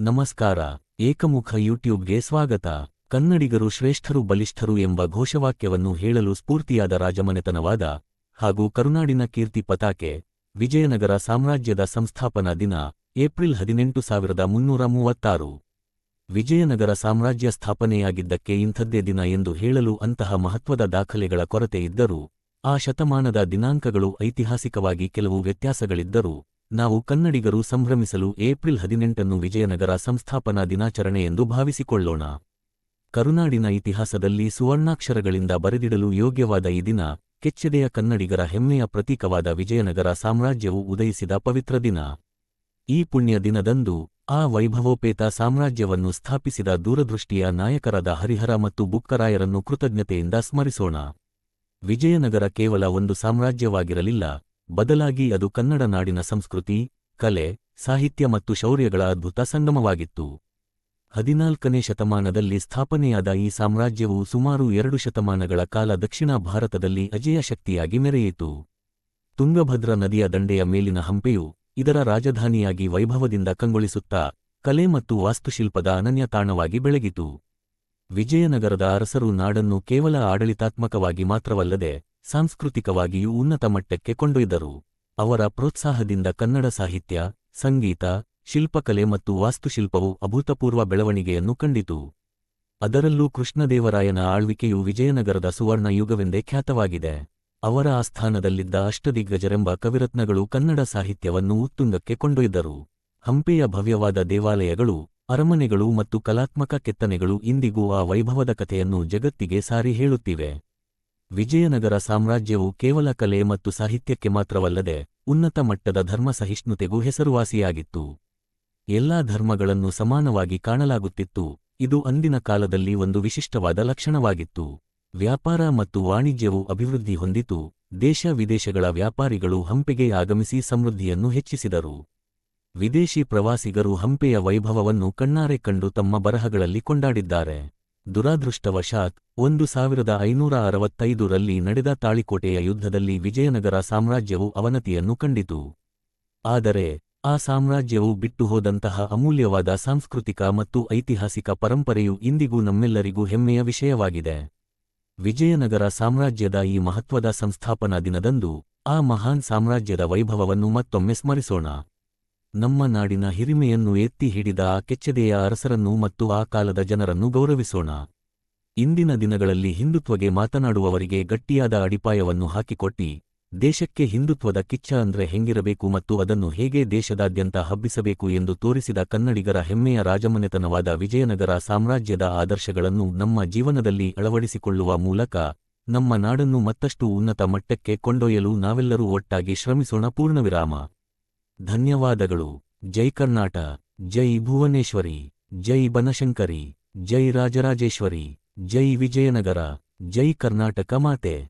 ನಮಸ್ಕಾರ, ಏಕಮುಖ ಯೂಟ್ಯೂಬ್ಗೆ ಸ್ವಾಗತ. ಕನ್ನಡಿಗರು ಶ್ರೇಷ್ಠರು ಬಲಿಷ್ಠರು ಎಂಬ ಘೋಷವಾಕ್ಯವನ್ನು ಹೇಳಲು ಸ್ಫೂರ್ತಿಯಾದ ರಾಜಮನೆತನವಾದ ಹಾಗೂ ಕರುನಾಡಿನ ಕೀರ್ತಿ ಪತಾಕೆ, ವಿಜಯನಗರ ಸಾಮ್ರಾಜ್ಯದ ಸಂಸ್ಥಾಪನಾ ದಿನ, ಏಪ್ರಿಲ್ ಹದಿನೆಂಟು ಸಾವಿರದ ಮುನ್ನೂರ ಮೂವತ್ತಾರು. ವಿಜಯನಗರ ಸಾಮ್ರಾಜ್ಯ ಸ್ಥಾಪನೆಯಾಗಿದ್ದಕ್ಕೆ ಇಂಥದ್ದೇ ದಿನ ಎಂದು ಹೇಳಲು ಅಂತಹ ಮಹತ್ವದ ದಾಖಲೆಗಳ ಕೊರತೆ ಇದ್ದರೂ ಆ ಶತಮಾನದ ದಿನಾಂಕಗಳು ಐತಿಹಾಸಿಕವಾಗಿ ಕೆಲವು ವ್ಯತ್ಯಾಸಗಳಿದ್ದರೂ ನಾವು ಕನ್ನಡಿಗರು ಸಂಭ್ರಮಿಸಲು ಏಪ್ರಿಲ್ ಹದಿನೆಂಟನ್ನು ವಿಜಯನಗರ ಸಂಸ್ಥಾಪನಾ ದಿನಾಚರಣೆ ಎಂದು ಭಾವಿಸಿಕೊಳ್ಳೋಣ. ಕರುನಾಡಿನ ಇತಿಹಾಸದಲ್ಲಿ ಸುವರ್ಣಾಕ್ಷರಗಳಿಂದ ಬರೆದಿಡಲು ಯೋಗ್ಯವಾದ ಈ ದಿನ, ಕೆಚ್ಚೆದೆಯ ಕನ್ನಡಿಗರ ಹೆಮ್ಮೆಯ ಪ್ರತೀಕವಾದ ವಿಜಯನಗರ ಸಾಮ್ರಾಜ್ಯವು ಉದಯಿಸಿದ ಪವಿತ್ರ ದಿನ. ಈ ಪುಣ್ಯ ದಿನದಂದು, ಆ ವೈಭವೋಪೇತ ಸಾಮ್ರಾಜ್ಯವನ್ನು ಸ್ಥಾಪಿಸಿದ ದೂರದೃಷ್ಟಿಯ ನಾಯಕರಾದ ಹರಿಹರ ಮತ್ತು ಬುಕ್ಕರಾಯರನ್ನು ಕೃತಜ್ಞತೆಯಿಂದ ಸ್ಮರಿಸೋಣ. ವಿಜಯನಗರ ಕೇವಲ ಒಂದು ಸಾಮ್ರಾಜ್ಯವಾಗಿರಲಿಲ್ಲ ಬದಲಾಗಿ ಅದು ಕನ್ನಡ ನಾಡಿನ ಸಂಸ್ಕೃತಿ, ಕಲೆ, ಸಾಹಿತ್ಯ ಮತ್ತು ಶೌರ್ಯಗಳ ಅದ್ಭುತ ಸಂಗಮವಾಗಿತ್ತು. ಹದಿನಾಲ್ಕನೇ ಶತಮಾನದಲ್ಲಿ ಸ್ಥಾಪನೆಯಾದ ಈ ಸಾಮ್ರಾಜ್ಯವು ಸುಮಾರು ಎರಡು ಶತಮಾನಗಳ ಕಾಲ ದಕ್ಷಿಣ ಭಾರತದಲ್ಲಿ ಅಜೇಯ ಶಕ್ತಿಯಾಗಿ ಮೆರೆಯಿತು. ತುಂಗಭದ್ರಾ ನದಿಯ ದಂಡೆಯ ಮೇಲಿನ ಹಂಪೆಯು ಇದರ ರಾಜಧಾನಿಯಾಗಿ ವೈಭವದಿಂದ ಕಂಗೊಳಿಸುತ್ತಾ ಕಲೆ ಮತ್ತು ವಾಸ್ತುಶಿಲ್ಪದ ಅನನ್ಯ ತಾಣವಾಗಿ ಬೆಳಗಿತು. ವಿಜಯನಗರದ ಅರಸರು ನಾಡನ್ನು ಕೇವಲ ಆಡಳಿತಾತ್ಮಕವಾಗಿ ಮಾತ್ರವಲ್ಲದೆ ಸಾಂಸ್ಕೃತಿಕವಾಗಿಯೂ ಉನ್ನತ ಮಟ್ಟಕ್ಕೆ ಕೊಂಡೊಯ್ದರು. ಅವರ ಪ್ರೋತ್ಸಾಹದಿಂದ ಕನ್ನಡ ಸಾಹಿತ್ಯ, ಸಂಗೀತ, ಶಿಲ್ಪಕಲೆ ಮತ್ತು ವಾಸ್ತುಶಿಲ್ಪವು ಅಭೂತಪೂರ್ವ ಬೆಳವಣಿಗೆಯನ್ನು ಕಂಡಿತು. ಅದರಲ್ಲೂ ಕೃಷ್ಣದೇವರಾಯನ ಆಳ್ವಿಕೆಯು ವಿಜಯನಗರದ ಸುವರ್ಣ ಯುಗವೆಂದೇ ಖ್ಯಾತವಾಗಿದೆ. ಅವರ ಆಸ್ಥಾನದಲ್ಲಿದ್ದ ಅಷ್ಟದಿಗ್ಗಜರೆಂಬ ಕವಿರತ್ನಗಳು ಕನ್ನಡ ಸಾಹಿತ್ಯವನ್ನು ಉತ್ತುಂಗಕ್ಕೆ ಕೊಂಡೊಯ್ದರು. ಹಂಪೆಯ ಭವ್ಯವಾದ ದೇವಾಲಯಗಳು, ಅರಮನೆಗಳು ಮತ್ತು ಕಲಾತ್ಮಕ ಕೆತ್ತನೆಗಳು ಇಂದಿಗೂ ಆ ವೈಭವದ ಕಥೆಯನ್ನು ಜಗತ್ತಿಗೆ ಸಾರಿ ಹೇಳುತ್ತಿವೆ. ವಿಜಯನಗರ ಸಾಮ್ರಾಜ್ಯವು ಕೇವಲ ಕಲೆ ಮತ್ತು ಸಾಹಿತ್ಯಕ್ಕೆ ಮಾತ್ರವಲ್ಲದೆ ಉನ್ನತ ಮಟ್ಟದ ಧರ್ಮ ಸಹಿಷ್ಣುತೆಗೂ ಹೆಸರುವಾಸಿಯಾಗಿತ್ತು. ಎಲ್ಲಾ ಧರ್ಮಗಳನ್ನು ಸಮಾನವಾಗಿ ಕಾಣಲಾಗುತ್ತಿತ್ತು. ಇದು ಅಂದಿನ ಕಾಲದಲ್ಲಿ ಒಂದು ವಿಶಿಷ್ಟವಾದ ಲಕ್ಷಣವಾಗಿತ್ತು. ವ್ಯಾಪಾರ ಮತ್ತು ವಾಣಿಜ್ಯವು ಅಭಿವೃದ್ಧಿ ಹೊಂದಿತು. ದೇಶ ವಿದೇಶಗಳ ವ್ಯಾಪಾರಿಗಳು ಹಂಪೆಗೆ ಆಗಮಿಸಿ ಸಮೃದ್ಧಿಯನ್ನು ಹೆಚ್ಚಿಸಿದರು. ವಿದೇಶಿ ಪ್ರವಾಸಿಗರು ಹಂಪೆಯ ವೈಭವವನ್ನು ಕಣ್ಣಾರೆ ಕಂಡು ತಮ್ಮ ಬರಹಗಳಲ್ಲಿ ಕೊಂಡಾಡಿದ್ದಾರೆ. ದುರಾದೃಷ್ಟವಶಾತ್ ಒಂದು ಸಾವಿರದ ಐನೂರ ಅರವತ್ತೈದರಲ್ಲಿ ನಡೆದ ತಾಳಿಕೋಟೆಯ ಯುದ್ಧದಲ್ಲಿ ವಿಜಯನಗರ ಸಾಮ್ರಾಜ್ಯವು ಅವನತಿಯನ್ನು ಕಂಡಿತು. ಆದರೆ, ಆ ಸಾಮ್ರಾಜ್ಯವು ಬಿಟ್ಟುಹೋದಂತಹ ಅಮೂಲ್ಯವಾದ ಸಾಂಸ್ಕೃತಿಕ ಮತ್ತು ಐತಿಹಾಸಿಕ ಪರಂಪರೆಯು ಇಂದಿಗೂ ನಮ್ಮೆಲ್ಲರಿಗೂ ಹೆಮ್ಮೆಯ ವಿಷಯವಾಗಿದೆ. ವಿಜಯನಗರ ಸಾಮ್ರಾಜ್ಯದ ಈ ಮಹತ್ವದ ಸಂಸ್ಥಾಪನಾ ದಿನದಂದು ಆ ಮಹಾನ್ ಸಾಮ್ರಾಜ್ಯದ ವೈಭವವನ್ನು ಮತ್ತೊಮ್ಮೆ ಸ್ಮರಿಸೋಣ. ನಮ್ಮ ನಾಡಿನ ಹಿರಿಮೆಯನ್ನು ಎತ್ತಿ ಹಿಡಿದ ಆ ಕೆಚ್ಚೆದೆಯ ಅರಸರನ್ನು ಮತ್ತು ಆ ಕಾಲದ ಜನರನ್ನು ಗೌರವಿಸೋಣ. ಇಂದಿನ ದಿನಗಳಲ್ಲಿ ಹಿಂದುತ್ವಗೆ ಮಾತನಾಡುವವರಿಗೆ ಗಟ್ಟಿಯಾದ ಅಡಿಪಾಯವನ್ನು ಹಾಕಿಕೊಟ್ಟಿ, ದೇಶಕ್ಕೆ ಹಿಂದುತ್ವದ ಕಿಚ್ಚ ಅಂದ್ರೆ ಹೆಂಗಿರಬೇಕು ಮತ್ತು ಅದನ್ನು ಹೇಗೆ ದೇಶದಾದ್ಯಂತ ಹಬ್ಬಿಸಬೇಕು ಎಂದು ತೋರಿಸಿದ ಕನ್ನಡಿಗರ ಹೆಮ್ಮೆಯ ರಾಜಮನೆತನವಾದ ವಿಜಯನಗರ ಸಾಮ್ರಾಜ್ಯದ ಆದರ್ಶಗಳನ್ನು ನಮ್ಮ ಜೀವನದಲ್ಲಿ ಅಳವಡಿಸಿಕೊಳ್ಳುವ ಮೂಲಕ, ನಮ್ಮ ನಾಡನ್ನು ಮತ್ತಷ್ಟು ಉನ್ನತ ಮಟ್ಟಕ್ಕೆ ಕೊಂಡೊಯ್ಯಲು ನಾವೆಲ್ಲರೂ ಒಟ್ಟಾಗಿ ಶ್ರಮಿಸೋಣ ಪೂರ್ಣವಿರಾಮ. ಧನ್ಯವಾದಗಳು. ಜೈ ಕರ್ನಾಟ ಜೈ ಭುವನೇಶ್ವರಿ ಜೈ ಬನಶಂಕರಿ ಜೈ ರಾಜರಾಜೇಶ್ವರಿ ಜೈ ವಿಜಯನಗರ ಜೈ ಕರ್ನಾಟಕ ಮಾತೆ.